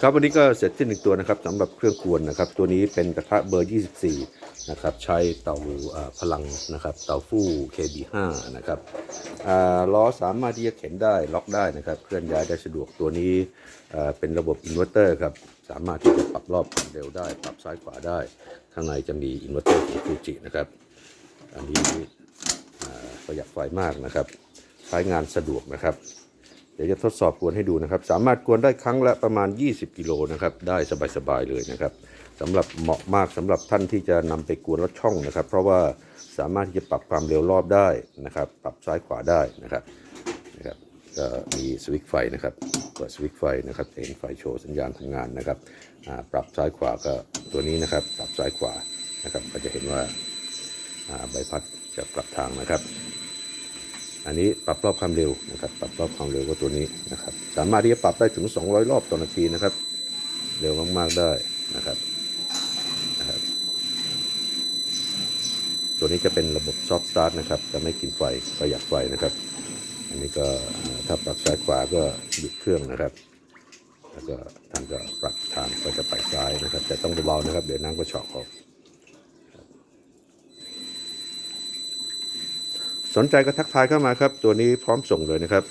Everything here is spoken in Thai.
ครับวันนี้ก็เสร็จสิ้นหนึ่งตัวนะครับสำหรับเครื่องกวนนะครับ ตัวนี้เป็นกระทะเบอร์ 24 นะครับ ใช้เตาพลังนะครับ เตาฟู่ KB5 นะครับล้อสามารถที่จะเข็นได้ล็อกได้นะครับ เคลื่อนย้ายได้สะดวกตัวนี้เป็นระบบอินเวอร์เตอร์ครับสามารถที่จะปรับรอบความเร็วได้ ปรับซ้ายขวาได้ ข้างในจะมีอินเวอร์เตอร์ของฟูจินะครับ อันนี้ประหยัดไฟมากนะครับ ใช้งานสะดวกนะครับ ดี๋ยวจะทดสอบกวนให้ดูนะครับ สามารถกวนได้ครั้งละประมาณ 20 กิโลนะครับ ได้สบายๆเลยนะครับสำหรับเหมาะมากสำหรับท่านที่จะนำไปกวนรถช่องนะครับ เพราะว่าสามารถที่จะปรับความเร็วรอบได้นะครับ ปรับซ้ายขวาได้นะครับนะครับก็มีสวิตช์ไฟนะครับเปิดสวิตช์ไฟนะครับเห็นไฟโชว์สัญญาณทำงานนะครับปรับซ้ายขวาก็ตัวนี้นะครับ ปรับซ้ายขวานะครับก็จะเห็นว่าอ่าใบพัดจะกลับทางนะครับ อันนี้ปรับรอบความเร็วนะครับปรับรอบความเร็วก็ตัวนี้นะครับ สามารถที่จะปรับได้ถึง 200 รอบต่อนาทีนะครับ เร็วมากๆได้นะครับนะครับ ตัวนี้จะเป็นระบบซอฟต์สตาร์ทนะครับจะไม่กินไฟประหยัดไฟนะครับ อันนี้ก็ถ้าปรับซ้ายขวาก็หยุดเครื่องนะครับแล้วก็ท่านก็ปรับทางก็จะไปซ้ายนะครับ แต่ต้องเบาๆนะครับ เดี๋ยวน้ำก็เฉาะออก สนใจก็ทักทายเข้ามาครับ ตัวนี้พร้อมส่งเลยนะครับ